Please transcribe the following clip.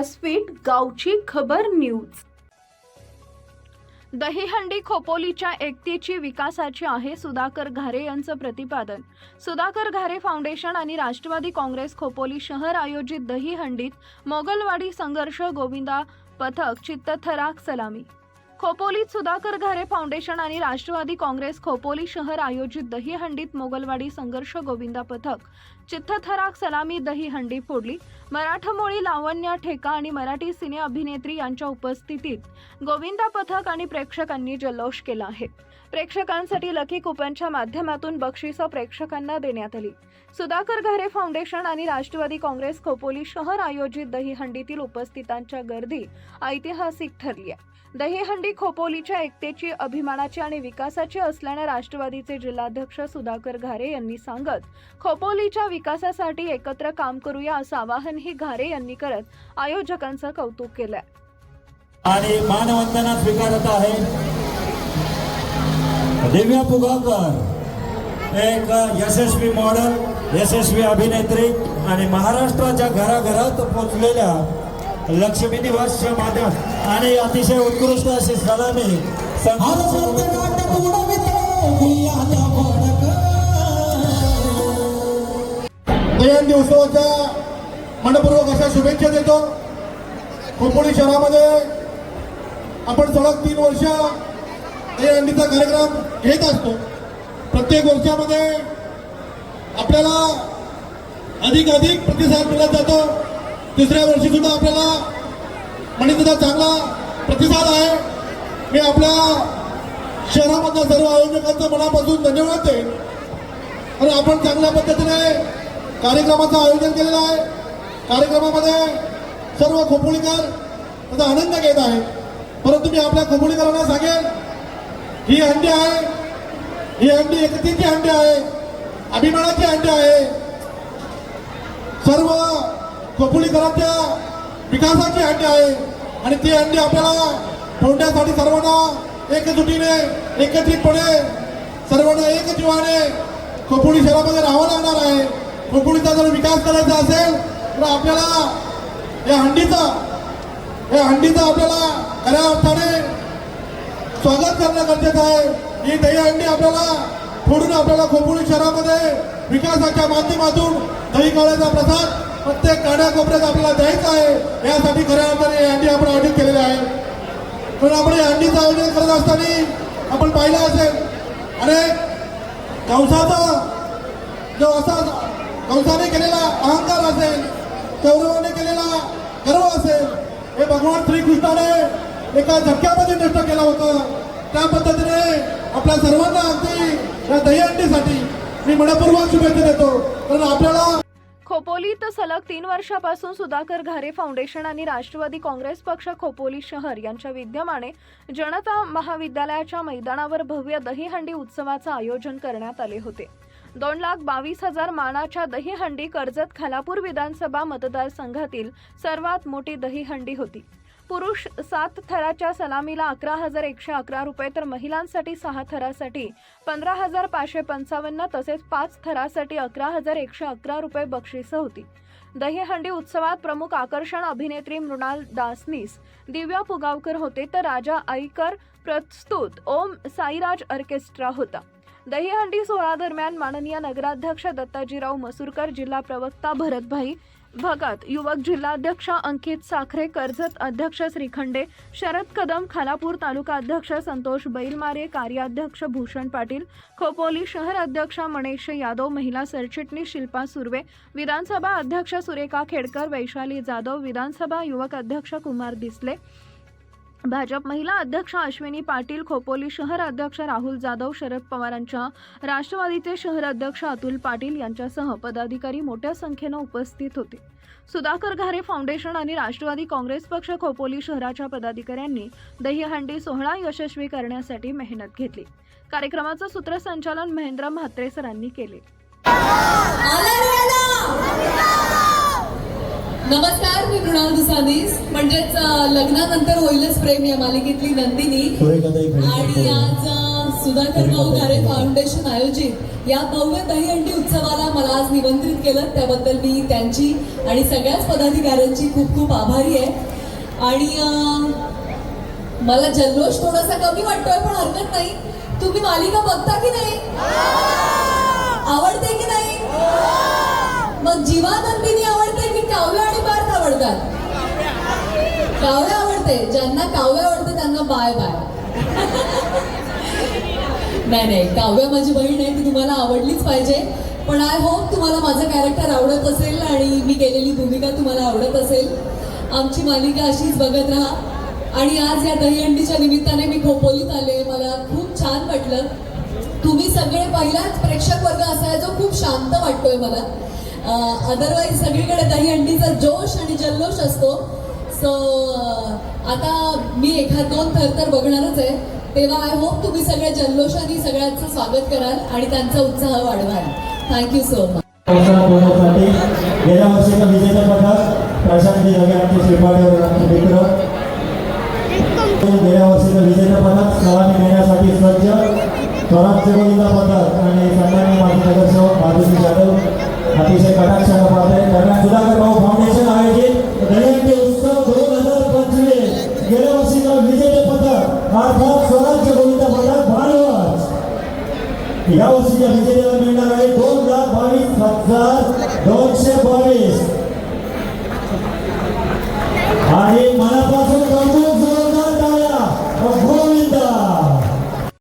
व्यासपीठ गावची खबर न्यूज. दहीहंडी खोपोलीच्या एकतेची विकासाची आहे सुधाकर घारे यांचं प्रतिपादन. सुधाकर घारे फाउंडेशन आणि राष्ट्रवादी काँग्रेस खोपोली शहर आयोजित दहीहंडीत मोगलवाडी संघर्ष गोविंदा पथक चित्तथराक सलामी. खोपोलीत सुधाकर घारे फाउंडेशन आणि राष्ट्रवादी काँग्रेस खोपोली शहर आयोजित दहीहंडीत मोगलवाडी संघर्ष गोविंदा पथक. चित्तथराक सलामी दहीहंडी फोडली. मराठमोळी लावण्या ठेका आणि मराठी सिने अभिनेत्री यांच्या उपस्थितीत गोविंदा पथक आणि प्रेक्षकांनी जल्लोष केला आहे. प्रेक्षकांसाठी लकी कुपनच्या माध्यमातून बक्षिसं प्रेक्षकांना देण्यात आली. सुधाकर घारे फाउंडेशन आणि राष्ट्रवादी काँग्रेस खोपोली शहर आयोजित दहीहंडीतील उपस्थितांच्या गर्दी ऐतिहासिक ठरली आहे. दहीहंडी खोपोलीच्या एकतेची अभिमानाची आणि विकासाची असल्याने राष्ट्रवादीचे जिल्हाध्यक्ष सुधाकर घारे यांनी सांगत खोपोलीच्या विकासासाठी एकत्र काम करूया असं आवाहनही घारे यांनी करत आयोजकांचं कौतुक केलंय. आणि मानवंदना स्वीकारत आहे. दिव्या पुगावकर एक यशस्वी मॉडेल यशस्वी अभिनेत्री आणि महाराष्ट्राच्या घराघरात पोचलेल्या लक्ष्मी निवासच्या माध्यम आणि अतिशय उत्कृष्ट अशी सलामी. दहीहंडी उत्सवाच्या मनपूर्वक अशा शुभेच्छा देतो. खोपोली शहरामध्ये आपण सलग तीन वर्ष दहीहंडीचा कार्यक्रम घेत असतो. प्रत्येक वर्षामध्ये आपल्याला अधिक अधिक प्रतिसाद मिळत जातो. तिसऱ्या वर्षी सुद्धा आपल्याला म्हणीचा चांगला प्रतिसाद आहे. मी आपल्या शहरामधल्या सर्व आयोजकांचं मनापासून धन्यवाद देईन आणि आपण चांगल्या पद्धतीने कार्यक्रमाचं आयोजन केलेलं आहे. कार्यक्रमामध्ये सर्व खोपोलीकर त्याचा आनंद घेत आहे परंतु मी आपल्या खोपोलीकरांना सांगेन ही हंडी आहे. ही हंडी एकतेची हंडी आहे. अभिमानाची हंडी आहे. सर्व खोपोलीकरांच्या विकासाची हंडी आहे. आणि ती हंडी आपल्याला ठेवण्यासाठी सर्वांना एकजुटीने एकत्रितपणे सर्वांना एक जीवाने शहरामध्ये राहावं लागणार आहे. खोपोलीचा जर विकास करायचा असेल तर आपल्याला या हंडीचा या हंडीचा आपल्याला खऱ्या अर्थाने स्वागत करणं गरजेचं आहे. ही दहीहंडी आपल्याला फोडून आपल्याला खोपोळी शहरामध्ये विकासाच्या माध्यमातून दही काळ्याचा प्रसाद प्रत्येक काड्याकोपऱ्यात आपल्याला द्यायचा आहे. यासाठी खऱ्या अर्थाने अंडी आपण ऑडिट केलेली आहे. पण आपण या हंडीचं आयोजन करत असताना आपण पाहिलं असेल अनेक कंसाचा जो असा कंसाने केलेला अहंकार असेल कौरवाने केलेला गर्व असेल हे भगवान श्रीकृष्णाने एका झटक्यामध्ये नष्ट केलं होतं. त्या पद्धतीने आपल्या सर्वांना अगदी या दहीहंडीसाठी मी मनपूर्वक शुभेच्छा देतो. कारण आपल्याला खोपोलीत सलग तीन वर्षापासून सुधाकर घारे फाउंडेशन आणि राष्ट्रवादी काँग्रेस पक्ष खोपोली शहर यांच्या विद्यमाने जनता महाविद्यालयाच्या मैदानावर भव्य दहीहंडी उत्सवाचं आयोजन करण्यात आले होते. दोन लाख बावीस हजार मानाच्या दहीहंडी कर्जत खालापूर विधानसभा मतदारसंघातील सर्वात मोठी दहीहंडी होती. पुरुष सात थराच्या सलामीला अकरा हजार एकशे अकरा रुपये तर महिलांसाठी सहा थरासाठी पंधरा हजार पाचशे पंचावन्न तसेच पाच थरासाठी अकरा हजार एकशे अकरा रुपये बक्षिसं होती. दहीहंडी उत्सवात प्रमुख आकर्षण अभिनेत्री मृणाल दासनीस दिव्या पुगावकर होते तर राजा आईकर प्रस्तुत ओम साईराज ऑर्केस्ट्रा होता. दहीहंडी सोहळा दरम्यान माननीय नगराध्यक्ष दत्ताजीराव मसूरकर जिल्हा प्रवक्ता भरतभाई भगत युवक जिल्हाध्यक्ष अंकित साखरे कर्जत अध्यक्ष श्रीखंडे शरद कदम खालापूर तालुका अध्यक्ष संतोष बैलमारे कार्याध्यक्ष भूषण पाटील खोपोली शहर अध्यक्ष मणेश यादव महिला सरचिटणीस शिल्पा सुर्वे विधानसभा अध्यक्ष सुरेखा खेडकर वैशाली जाधव विधानसभा युवक अध्यक्ष कुमार दिसले. भाजप महिला अध्यक्ष अश्विनी पाटील खोपोली शहर अध्यक्ष राहुल जाधव शरद पवारांच्या राष्ट्रवादीचे शहर अध्यक्ष अतुल पाटील यांच्यासह पदाधिकारी मोठ्या संख्येनं उपस्थित होते. सुधाकर घारे फाउंडेशन आणि राष्ट्रवादी काँग्रेस पक्ष खोपोली शहराच्या पदाधिकाऱ्यांनी दहीहंडी सोहळा यशस्वी करण्यासाठी मेहनत घेतली. कार्यक्रमाचं सूत्रसंचालन महेंद्र म्हात्रे सरांनी केले. नमस्कार मी मृणाल दुसानीस. म्हणजेच लग्नानंतर होईलच प्रेम या मालिकेतली नंदिनी. आणि. आज सुधाकर भाऊ फाउंडेशन आयोजित या भव्य दहीहंडी उत्सवाला मला आज निमंत्रित केलं. त्याबद्दल मी त्यांची आणि सगळ्याच पदाधिकाऱ्यांची खूप खूप आभारी आहे. आणि मला जल्लोष थोडासा कमी वाटतोय पण हरकत नाही. तुम्ही मालिका बघता की नाही? आवडते की नाही? मग जीवानंदिनी आवडते की काव्य आणि पार्थ आवडतात? काव्य आवडते. ज्यांना काव्य आवडते त्यांना बाय बाय. नाही नाही काव्य माझी बहीण आहे ती तुम्हाला आवडलीच पाहिजे. पण आय होप तुम्हाला माझं कॅरेक्टर आवडत असेल आणि मी केलेली भूमिका तुम्हाला आवडत असेल. आमची मालिका अशीच बघत राहा. आणि आज या दहीहंडीच्या निमित्ताने मी खोपोलीत आले. मला खूप छान वाटलं. तुम्ही सगळे पहिलाच प्रेक्षक वर्ग असा आहे जो खूप शांत वाटतोय मला. अदरवाईज सगळीकडे दहीहंडीचा जोश आणि जल्लोष असतो. सो आता मी एखाद दोन थर तर बघणारच आहे. तेव्हा आय होप तुम्ही सगळ्या जल्लोषाने सगळ्यांचं स्वागत कराल आणि त्यांचा उत्साह वाढवाल. थँक्यू सो मच गेल्या वर्षीचा विजेता पदक प्रशांती रवी आमचे श्रीपाठेवर आमचे मित्र. गेल्या वर्षीचा विजेता पदक सलामी घेण्यासाठी सज्ज स्वराज्य गोविंदा पदक आणि सन्मान्य माजी नगरसेवक माधुरी जाधव अतिशय कटाक्ष दरवर्षी जनतेला मिळणार आहे दोन लाख बावीस हजार दोनशे बावीस. आणि मनापासून कौतुक जोरदार टाळ्या.